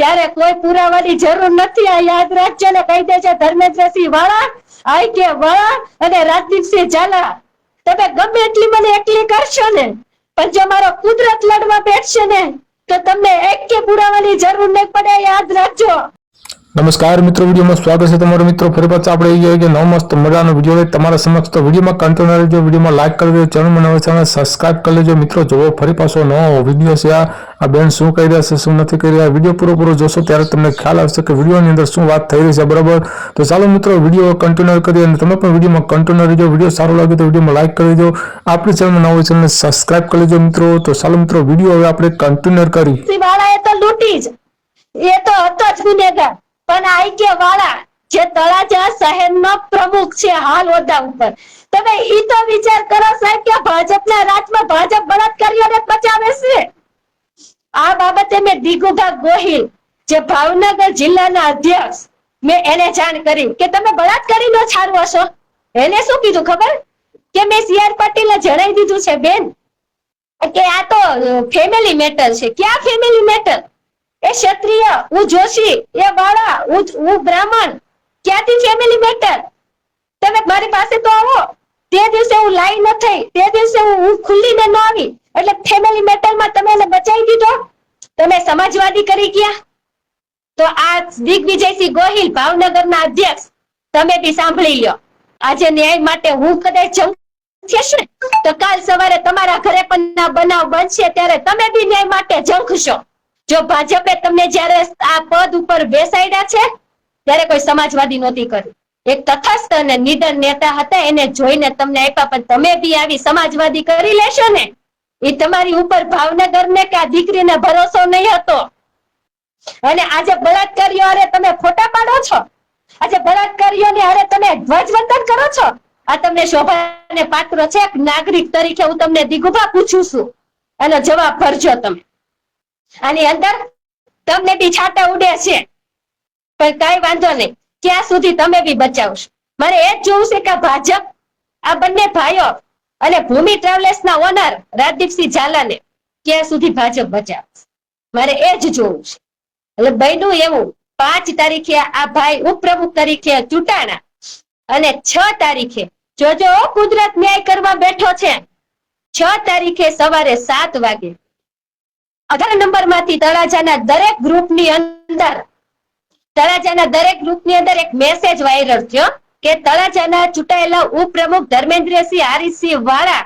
ત્યારે કોઈ પુરાવાની જરૂર નથી. આ યાદ રાખજો ને કહી દેજો ધર્મેન્દ્રસિંહ વાળા, આઈ કે વાળા અને રાજદીપસિંહ ઝાલા. તમે ગમે એટલી મને એકલી કરશો ને, પણ જો મારો કુદરત લડવા બેઠશે ને, તો તમને એક કે પુરાવાની જરૂર નહીં પડે યાદ રાખજો. નમસ્કાર મિત્રો, વિડીયોમાં સ્વાગત છે તમારો મિત્રો. ફરી પાછા આપણે આવી કે નવ મસ્ત મજાનો વીડિયો લઈ. તમારા સમક્ષ તો વિડીયોમાં કન્ટિન્યુ રહેજો. વિડીયોમાં લાઈક કરી દેજો. ચેનલ નવા ચેનલ સબસ્ક્રાઇબ કરી લેજો. મિત્રો, જોવો ફરી પાછો નવો વીડિયો છે આ. બેન શું કહી રહ્યા છે, શું નથી કહી રહ્યા? વીડિયો પૂરો પૂરો જોશો ત્યારે તમને ખ્યાલ આવશે કે વિડીયોની અંદર શું વાત થઈ રહી છે, બરાબર? તો ચાલો મિત્રો, વીડિયો કન્ટિન્યુ કરીએ અને તમે પણ વિડીયોમાં કન્ટિન્યુ રહેજો. વીડિયો સારો લાગે તો વિડીયોમાં લાઈક કરી દેજો. આપણી ચેનલમાં નવો ચેનલ સબસ્ક્રાઇબ કરી લેજો મિત્રો. તો ચાલો મિત્રો, વીડિયો હવે આપણે કન્ટિન્યુ કરી એ તો હતો જ ગુનેગાર. પણ આઈ વાળા જે તળાજા શહેરનો પ્રમુખ છે હાલ હોદ્દા ઉપર. તમે ઈ તો વિચાર કરો સાહેબ કે ભાજપના રાજમાં ભાજપ બળાત્કારીઓને બચાવે છે? આ બાબતે મેં દિગુભા ગોહિલ, જે ભાવનગર જિલ્લાના અધ્યક્ષ, મેં એને જાણ કરી કે તમે બળાત્કારી નો છારવો છો. એને શું કીધું ખબર? કે મેં સીઆર પાટીલે જણાવી દીધું છે બેન. કે આ તો ફેમિલી મેટર છે. ક્યાં ફેમિલી મેટર એ ક્ષત્રિય, હું જોશી, એ વાળા હું હું બ્રાહ્મણ. ક્યાંથી ફેમિલી મેટર તમે મારી પાસે તો આવો. તે દિવસે હું લાઈ ન થઈ, તે દિવસે હું હું ખુલ્લીને ન આવી. એટલે ફેમિલી મેટરમાં તમે એને બચાવી દીધો. તમે સમાજવાદી કરી ગયા. તો આ દિગ્વિજયસિંહ ગોહિલ ભાવનગરના અધ્યક્ષ, તમે બી સાંભળી લ્યો. આજે ન્યાય માટે હું કદાચ થશે તો કાલ સવારે તમારા ઘરે પણ બનાવ બનશે, ત્યારે તમે બી ન્યાય માટે ઝંખશો જો ભાજપે તમને જ્યારે આ પદ ઉપર બેસાડ્યા છે, ત્યારે કોઈ સમાજવાદી નહોતી કરી. એક તથસ્થ અને નિડર નેતા હતા, એને જોઈને તમને આપ્યા પણ તમે બી આવી સમાજવાદી કરી લેશો ને એ તમારી ઉપર ભાવનગર ને કે આ દીકરીને ભરોસો નહીં હતો. અને આજે બળાત્કારીઓ અરે તમે ફોટા પાડો છો? આજે બળાત્કારીઓની હારે તમે ધ્વજવંદન કરો છો? આ તમને શોભાને પાત્ર છે નાગરિક તરીકે હું તમને દિગુભા પૂછું છું. એનો જવાબ ભરજો તમે. આની અંદર તમને બી છાટા ઉડે છે. પણ કઈ વાંધો નહીં. ક્યાં સુધી તમે બી બચાવશો. મારે એ જ જોવું છે કે ભાજપ, આ બંને ભાઈઓ અને ભૂમિ ટ્રાવેલ્સ ના ઓનર રાજદીપસિંહ ઝાલાને ક્યાં સુધી ભાજપ બચાવશે. મારે એ જ જોવું છે. એટલે બન્યું એવું, પાંચ તારીખે આ ભાઈ ઉપપ્રમુખ તરીકે ચૂંટાણા અને છ તારીખે જોજો, કુદરત ન્યાય કરવા બેઠો છે. છ તારીખે સવારે સાત વાગે અઢાર નંબરમાંથી તળાજાના દરેક ગ્રુપની અંદર, તળાજાના દરેક ગ્રુપની અંદર એક મેસેજ વાયરલ થયો કે તળાજાના ચૂંટાયેલા ઉપપ્રમુખ ધર્મેન્દ્રસિંહ હારીસિંહ વાળા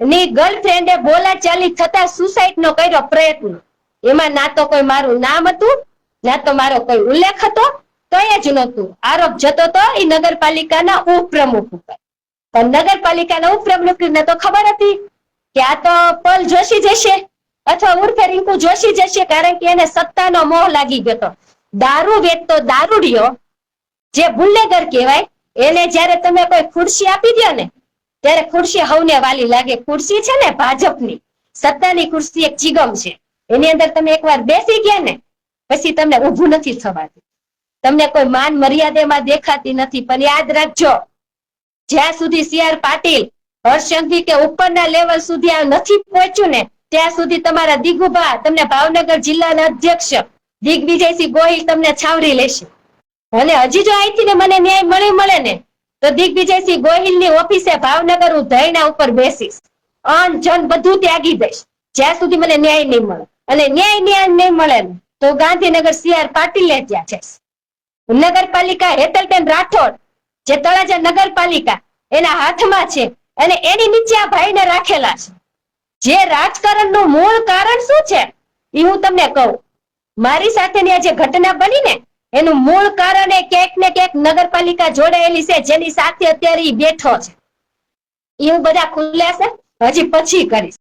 ની ગર્લફ્રેન્ડે બોલાચાલી થતા સુસાઇડ નો કર્યો પ્રયત્ન. એમાં ના તો કોઈ મારું નામ હતું, ના તો મારો કોઈ ઉલ્લેખ હતો કઈ જ નહોતું. આરોપ જતો તો એ નગરપાલિકાના ઉપપ્રમુખ ઉપર. પણ નગરપાલિકાના ઉપપ્રમુખને તો ખબર હતી કે આ તો પલ જોશી જશે. અથવા ઉર્ફે રિંકુ જોશી જશે કારણ કે એને સત્તાનો મોહ લાગી ગયો. હતો દારૂ વેચતો દારૂડિયો, જે બુલ્લેગર કહેવાય, એને જ્યારે તમે કોઈ ખુરશી આપી દો ને, ત્યારે ખુરશી હવને વાલી લાગે. ખુરશી છે ને ભાજપની. સત્તાની ખુરશી એક ચિગમ છે. એની અંદર તમે એકવાર બેસી ગયા ને, પછી તમને ઊભું નથી થવાતું. તમને કોઈ માન મર્યાદામાં દેખાતી નથી. પણ યાદ રાખજો, જ્યાં સુધી સીઆર પાટીલ હર્ષંઘવી કે ઉપરના લેવલ સુધી આ નથી પહોંચ્યું ને ત્યાં સુધી તમારા દિગુભા તમને ભાવનગર જિલ્લાના અધ્યક્ષ દિગ્વિજયસિંહ ગોહિલ તમને છાવરી લેશે. અને હજી જો અહીંથી મને ન્યાય મળી, મળે ને, તો દિગ્વિજયસિંહ ગોહિલની ઓફિસે ભાવનગર હું ધરણા ઉપર બેસીશ. અન જન બધું ત્યાગી દઈશ. જ્યાં સુધી મને ન્યાય નહીં મળે. અને ન્યાય ન્યાય નહીં મળે ને તો ગાંધીનગર સીઆર પાટીલે ત્યાં જઈશ નગરપાલિકા હેતલબેન રાઠોડ, જે તળાજા નગરપાલિકા, એના હાથમાં છે. અને એની નીચે આ ભાઈને રાખેલા છે. જે રાજકારણનું મૂળ કારણ શું છે? એ હું તમને કહું. મારી સાથેની આ જે ઘટના બની ને, એનું મૂળ કારણ એ ક્યાંક ને ક્યાંક નગરપાલિકા જોડાયેલી છે, જેની સાથે અત્યારે બેઠો છે. એ હું બધા ખુલ્લા છે, હજી પછી કરીશ.